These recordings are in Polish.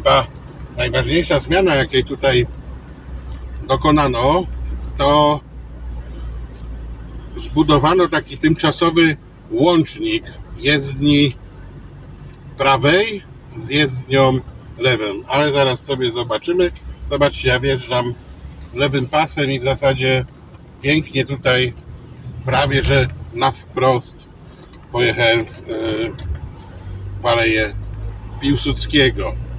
chyba najważniejsza zmiana, jakiej tutaj dokonano, to zbudowano taki tymczasowy łącznik jezdni prawej z jezdnią lewą, ale zaraz sobie zobaczymy. Zobaczcie, ja wjeżdżam lewym pasem i w zasadzie pięknie tutaj prawie że na wprost pojechałem w, e, w Aleję Piłsudskiego.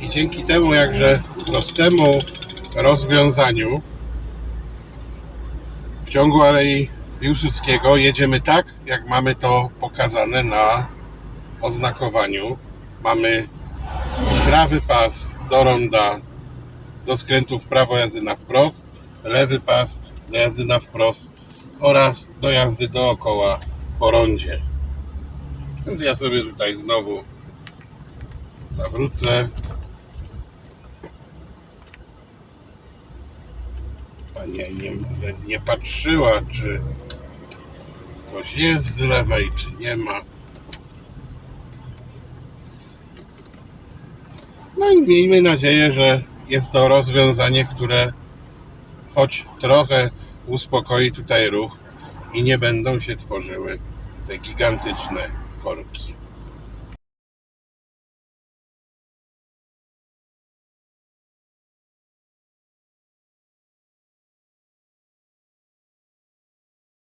I dzięki temu jakże prostemu rozwiązaniu w ciągu Alei Piłsudskiego jedziemy tak, jak mamy to pokazane na oznakowaniu. Mamy prawy pas do ronda, do skrętu w prawo jazdy na wprost, lewy pas do jazdy na wprost oraz do jazdy dookoła po rondzie. Więc ja sobie tutaj znowu zawrócę. Pani nie, nie patrzyła, czy ktoś jest z lewej, czy nie ma. No i miejmy nadzieję, że jest to rozwiązanie, które choć trochę uspokoi tutaj ruch i nie będą się tworzyły te gigantyczne korki.